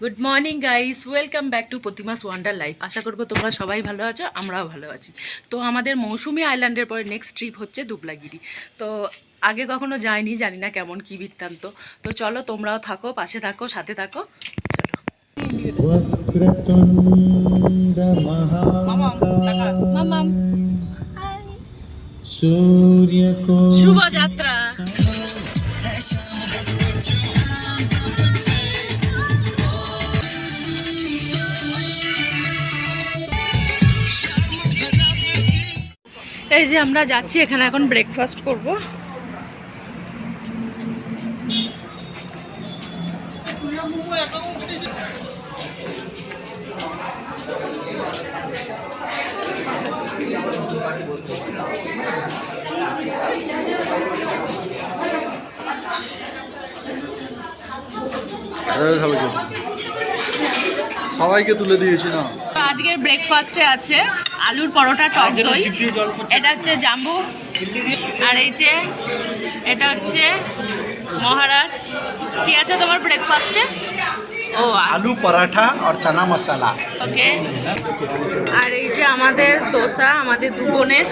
Good morning guys welcome back to প্রতিমাস wonder life আশা করব তোমরা সবাই ভালো আছো আমরাও ভালো আছি। তো আমাদের মৌসুমি আইল্যান্ডের পরে নেক্সট ট্রিপ হচ্ছে দুবলাগিরি। তো আগে কখনো যাইনি জানি না কেমন কী বৃত্তান্ত। তো চলো তোমরাও থাকো পাশে থাকো সাথে থাকো। চলো। শুভযাত্রা এই যে আমরা যাচ্ছি এখানে এখন ব্রেকফাস্ট করব। সবাইকে তুলে দিয়েছি না? আজকের ব্রেকফাস্টে আছে আলুর পরোটা টক দই। এটা হচ্ছে জাম্বু। আর এই যে এটা হচ্ছে মহারাজ। কি আছে তোমার ব্রেকফাস্টে ও আলু পরাঠা আর চানা মশলা। ওকে। আর এই যে আমাদের দোসা আমাদের দু বোনের।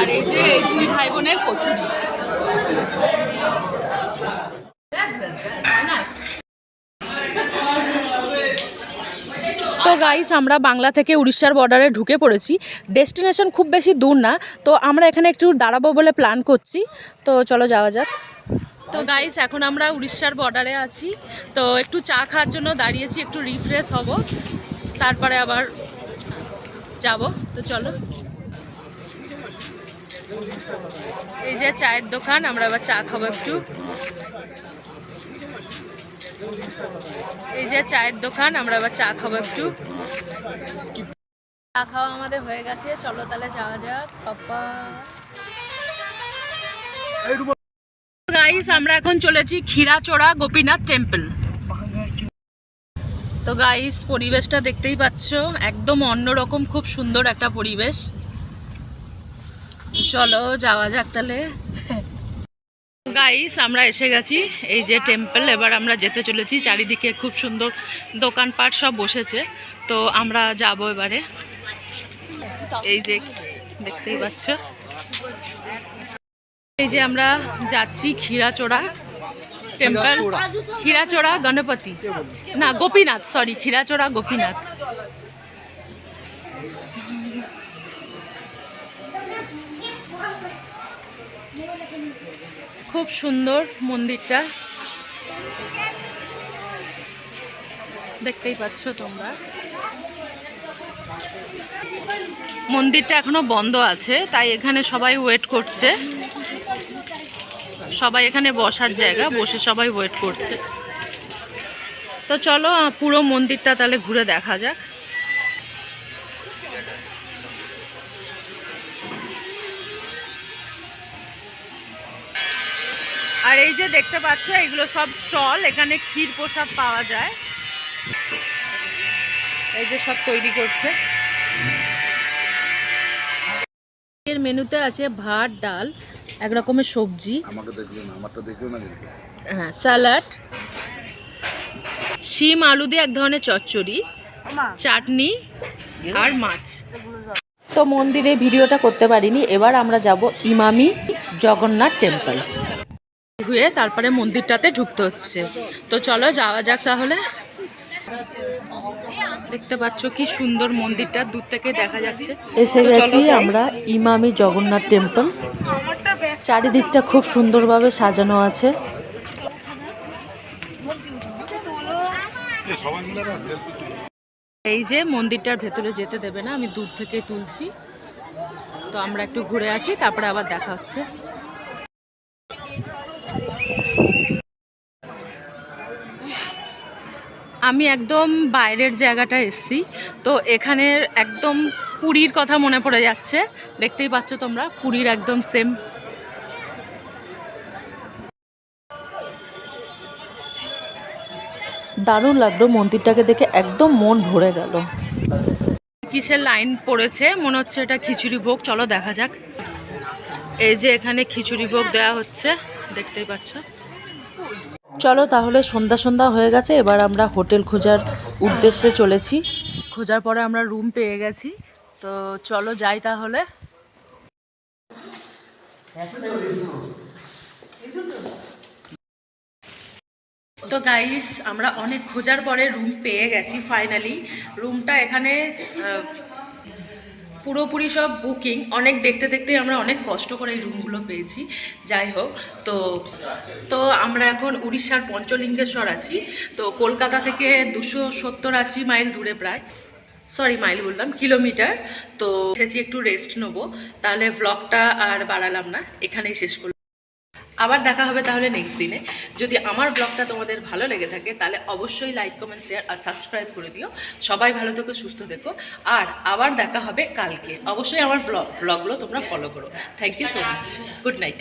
আর এই যে এই দুই ভাই বোনের কচুরি। গাইস আমরা বাংলা থেকে উড়িষ্যার বর্ডারে ঢুকে পড়েছি। ডেস্টিনেশন খুব বেশি দূর না, তো আমরা এখানে একটু দাঁড়াবো বলে প্ল্যান করছি। তো চলো যাওয়া যাক। তো গাইস এখন আমরা উড়িষ্যার বর্ডারে আছি। তো একটু চা খাওয়ার জন্য দাঁড়িয়েছি, একটু রিফ্রেশ হব। তারপরে আবার যাব। তো চলো। এই যে চায়ের দোকান, আমরা আবার চা খাব একটু। এই যে চায়ের দোকান, আমরা আবার চা খাব একটু। চা খাওয়া আমাদের হয়ে গেছে। চলো তাহলে যাওয়া যাক। পাপা গাইস আমরা এখন চলেছি ক্ষীরাচোড়া গোপীনাথ টেম্পল তো গাইস পরিবেশটা দেখতেই পাচ্ছ একদম অন্যরকম খুব সুন্দর একটা পরিবেশ। চলো যাওয়া যাক তাহলে। গাইস আমরা এসে গেছি এই যে টেম্পল এবার আমরা যেতে চলেছি চারিদিকে খুব সুন্দর দোকানপাট সব বসেছে। তো আমরা যাব এবারে। এই যে দেখতেই পাচ্ছ। এই যে আমরা যাচ্ছি ক্ষীরাচোড়া টেম্পল ক্ষীরাচোড়া। গণপতি। না গোপীনাথ সরি ক্ষীরাচোড়া গোপীনাথ। খুব সুন্দর মন্দিরটা। দেখতেই পাচ্ছ তোমরা। মন্দিরটা এখনও বন্ধ আছে, তাই এখানে সবাই ওয়েট করছে। সবাই এখানে বসার জায়গা, বসে সবাই ওয়েট করছে। তো চলো পুরো মন্দিরটা তাহলে ঘুরে দেখা যাক। আর এই যে দেখতে পাচ্ছ, এগুলো সব স্টল, এখানে ক্ষীর প্রসাদ পাওয়া যায়। এই যে সব তৈরি করছে। এর মেনুতে আছে ভাত ডাল এক রকমের সবজি। আমাকে আমারটা দেখেও না হ্যাঁ স্যালাড শিম আলু দিয়ে এক ধরনের চচ্চড়ি চাটনি আর মাছ। তো মন্দিরে ভিডিওটা করতে পারিনি এবার আমরা যাব ইমামি জগন্নাথ টেম্পল ঘুরে তারপরে মন্দিরটাতে ঢুকতে হচ্ছে। তো চলো যাওয়া যাক তাহলে। দেখতে পাচ্ছ কি সুন্দর মন্দিরটা দূর থেকে দেখা যাচ্ছে। এসে গেছি আমরা ইমামি জগন্নাথ টেম্পল চারিদিকটা খুব সুন্দরভাবে সাজানো আছে। এই যে মন্দিরটার ভেতরে যেতে দেবে না আমি দূর থেকে তুলছি। তো আমরা একটু ঘুরে আসি তারপরে আবার দেখা হচ্ছে। আমি একদম বাইরের জায়গাটা এসছি তো এখানের একদম পুরীর কথা মনে পড়ে যাচ্ছে। দেখতেই পাচ্ছ তোমরা পুরীর একদম সেম দারুণ লাগল মন্দিরটাকে দেখে একদম মন ভরে গেল। কিসের লাইন পড়েছে? মনে হচ্ছে এটা খিচুড়ি ভোগ। চলো দেখা যাক। এই যে এখানে খিচুড়ি ভোগ দেওয়া হচ্ছে দেখতেই পাচ্ছ। চলো তাহলে সন্ধ্যা সন্ধ্যা হয়ে গেছে, এবার আমরা হোটেল খোঁজার উদ্দেশ্যে চলেছি। খোঁজার পরে আমরা রুম পেয়ে গেছি, তো চলো যাই তাহলে। তো গাইস আমরা অনেক খোঁজার পরে রুম পেয়ে গেছি ফাইনালি রুমটা এখানে পুরোপুরি সব বুকিং, অনেক দেখতে দেখতে আমরা অনেক কষ্ট করে এই রুমগুলো পেয়েছি। যাই হোক, তো তো আমরা এখন উড়িষ্যার পঞ্চলিঙ্গেশ্বর আছি। তো কলকাতা থেকে দুশো সত্তর আশি মাইল দূরে প্রায় সরি মাইল বললাম, কিলোমিটার। তো এসেছি একটু রেস্ট নেব। তাহলে ব্লগটা আর বাড়ালাম না, এখানেই শেষ করলাম। আবার দেখা হবে তাহলে নেক্সট দিনে। যদি আমার ব্লগটা তোমাদের ভালো লেগে থাকে, তাহলে অবশ্যই লাইক কমেন্ট শেয়ার আর সাবস্ক্রাইব করে দিও। সবাই ভালো থেকো, সুস্থ থেকো। আর আবার দেখা হবে কালকে। অবশ্যই আমার ব্লগ ব্লগগুলো তোমরা ফলো করো। Thank you so much good night